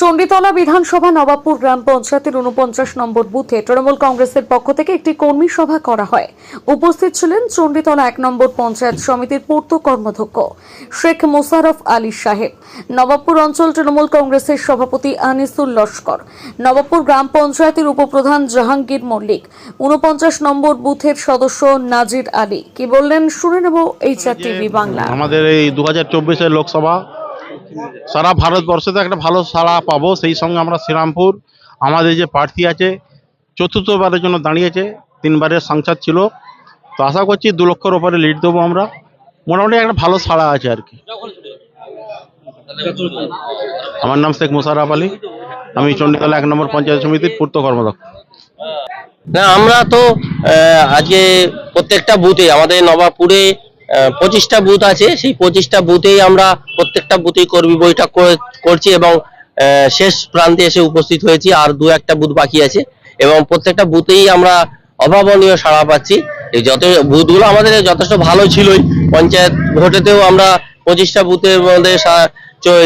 চণ্ডীতলা বিধানসভা নবাবপুর গ্রাম পঞ্চায়েতের উনপঞ্চাশ নম্বর বুথে তৃণমূল কংগ্রেসের পক্ষ থেকে একটি কর্মী সভা করা হয়। উপস্থিত ছিলেন চণ্ডীতলা এক নম্বর পঞ্চায়েত সমিতির পূর্ত কর্মাধ্যক্ষ শেখ মোশারফ আলী সাহেব, নবাবপুর অঞ্চল তৃণমূল কংগ্রেসের সভাপতি আনিসুল লস্কর, নবাবপুর গ্রাম পঞ্চায়েতের উপপ্রধান জাহাঙ্গীর মল্লিক উনপঞ্চাশ নম্বর বুথের সদস্য নাজির আলী। কি বললেন? শুনে নেব এইচআর টিভি বাংলা। আমাদের এই দু হাজার চব্বিশের লোকসভা সারা ভারতবর্ষতে একটা ভালো সাড়া পাবো, সেই সঙ্গে আমরা শ্রীরামপুর, আমাদের যে প্রার্থী আছে, চতুর্থবারের জন্য দাঁড়িয়েছে, তিনবারের সাংসদ ছিল। তো আশা করছি দু লক্ষর ওপরে লিড দেবো আমরা। মোটামুটি একটা ভালো সাড়া আছে আর কি। আমার নাম শেখ মুশারফ আলী। আমি চণ্ডীতলা এক নম্বর পঞ্চায়েত সমিতির পূর্ত কর্মদক্ষ আমরা তো আজকে প্রত্যেকটা বুথে আমাদের নবাবপুরে পঁচিশটা বুথ আছে। সেই পঁচিশটা বুথেই আমরা প্রত্যেকটা বুথেই কর্মী বৈঠক করে- করছি এবং শেষ প্রান্তে এসে উপস্থিত হয়েছি। আর দু একটা বুথ বাকি আছে। এবং প্রত্যেকটা বুথেই আমরা অভাবনীয় সাড়া পাচ্ছি। এই যত বুথগুলো আমাদের যথেষ্ট ভালো ছিলই। পঞ্চায়েত ভোটেতেও আমরা পঁচিশটা বুথের মধ্যে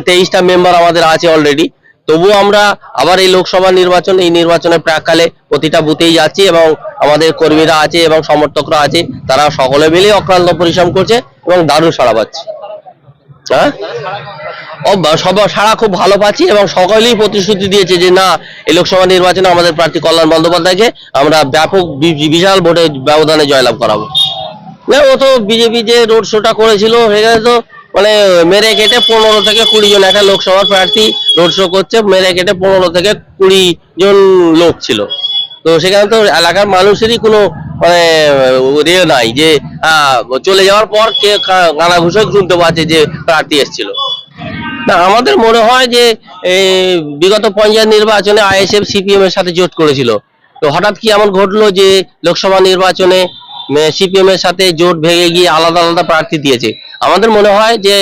তেইশটা মেম্বার আমাদের আছে অলরেডি তবুও আমরা আবার এই লোকসভা নির্বাচন, এই নির্বাচনের প্রাককালে প্রতিটা বুথেই যাচ্ছি এবং আমাদের কর্মীরা আছে এবং সমর্থকরা আছে, তারা সকলে মিলে অক্লান্ত পরিশ্রম করছে এবং দারুণ সাড়া পাচ্ছে। হ্যাঁ? সব সাড়া খুব ভালো পাচ্ছি এবং সকলেই প্রতিশ্রুতি দিয়েছে যে না, এই লোকসভা নির্বাচনে আমাদের প্রার্থী কল্যাণ বন্দ্যোপাধ্যায়কে আমরা ব্যাপক বিশাল ভোটে ব্যবধানে জয়লাভ করাবো। না, ও তো বিজেপি যে রোড শোটা করেছিল সেখানে তো মানে মেরে কেটে পনেরো থেকে কুড়ি জন, একটা লোকসভার প্রার্থী রোড শো করছে, মেরে কেটে পনেরো থেকে কুড়ি জন লোক ছিল। তো সেখানে তো এলাকার মানুষেরই কোনো মানে ইয়ে নাই যে চলে যাওয়ার পর কে কা- গানা ঘুষে শুনতে পাচ্ছে যে প্রার্থী এসেছিল। না, আমাদের মনে হয় যে বিগত পঞ্চায়েত নির্বাচনে আইএসএফ, সিপিএম এর সাথে জোট করেছিল। তো হঠাৎ কি এমন ঘটলো যে লোকসভা নির্বাচনে সিপিএম এর সাথে জোট ভেঙে গিয়ে আলাদা আলাদা প্রার্থী দিয়েছে। আমাদের মনে হয় যে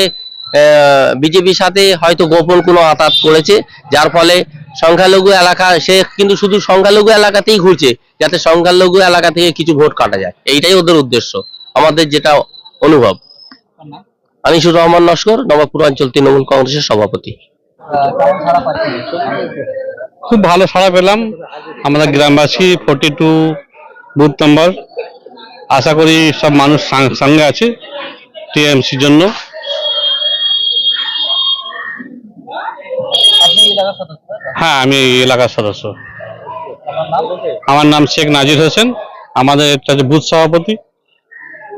বিজেপির সাথে হয়তো গোপন কোনো আতাত করেছে, যার ফলে সংখ্যালঘু এলাকা, সে কিন্তু শুধু সংখ্যালঘু এলাকাতেই ঘুরছে, যাতে সংখ্যালঘু এলাকা থেকে কিছু ভোট কাটা যায়। এইটাই ওদের উদ্দেশ্য, আমাদের যেটা অনুভব। আনিসুর রহমান নস্কর, নবাবপুর অঞ্চল তৃণমূল কংগ্রেসের সভাপতি। খুব ভালো সাড়া পেলাম। আমাদের গ্রামবাসী ফোর্টি টু বুথ নম্বর আশা করি সব মানুষ সঙ্গে আছে টিএমসির জন্য। হ্যাঁ আমি এলাকার সদস্য। আমার নাম শেখ নাজির হোসেন। আমাদের এটা হচ্ছে বুথ সভাপতি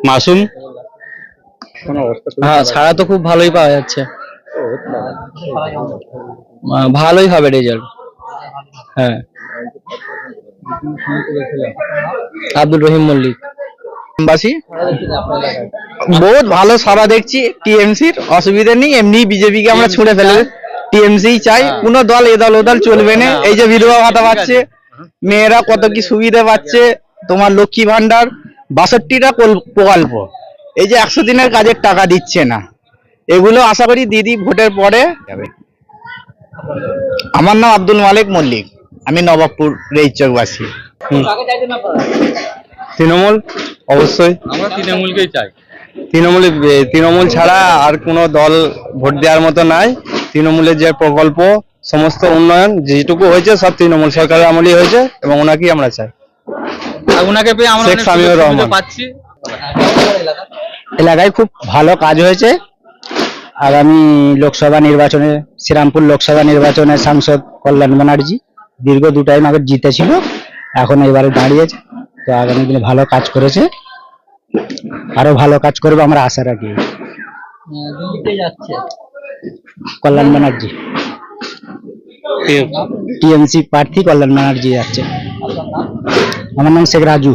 মাসুম। হ্যাঁ ছাড়া তো খুব ভালোই পাওয়া যাচ্ছে। ভালোই হবে রেজাল্ট হ্যাঁ। আব্দুল রহিম মল্লিক। বাসী বহুত ভালো সারা দেখছি টিএমসির অসুবিধা নেই এমনি বিজেপি কে আমরা ছুঁড়ে ফেলে টিএমসি চাই কোন দল এ দল ও দল চলবে না। এই যে বিধবা ভাতা পাচ্ছে মেয়েরা কত কি সুবিধা পাচ্ছে তোমার লক্ষ্মী ভান্ডার বাষট্টিটা প্রকল্প। এই যে একশো দিনের কাজের টাকা দিচ্ছে না। এগুলো আশা করি দিদি ভোটের পরে যাবে। আমার নাম আব্দুল মালিক মল্লিক। আমি নবাবপুর রেইচকবাসী তৃণমূল। অবশ্যই। আমরা তৃণমূলকেই চাই। তৃণমূল তৃণমূল ছাড়া আর কোনো দল ভোট দেওয়ার মতো নাই। তৃণমূলের যে প্রকল্প সমস্ত উন্নয়ন যেটুকু হয়েছে সব তৃণমূল সরকারের আমলেই হয়েছে এবং ওনাকেই আমরা চাই। ওনাকে পেয়ে আমরা শেখ সামিউর রহমান। পাচ্ছি। এলাকায় খুব ভালো কাজ হয়েছে। আগামী লোকসভা নির্বাচনে শ্রীরামপুর লোকসভা নির্বাচনে সাংসদ কল্যাণ ব্যানার্জি দীর্ঘ দু টাইম আগে জিতেছিল এখন এবারে দাঁড়িয়েছে। তো আগামী দিনে ভালো কাজ করেছে। আরও ভালো কাজ করবে আমরা আশা রাখি। দিল্লিতে যাচ্ছে। কল্যাণ ব্যানার্জি। টিএমসি প্রার্থী কল্যাণ ব্যানার্জি যাচ্ছে। আমার নাম শেখ রাজু।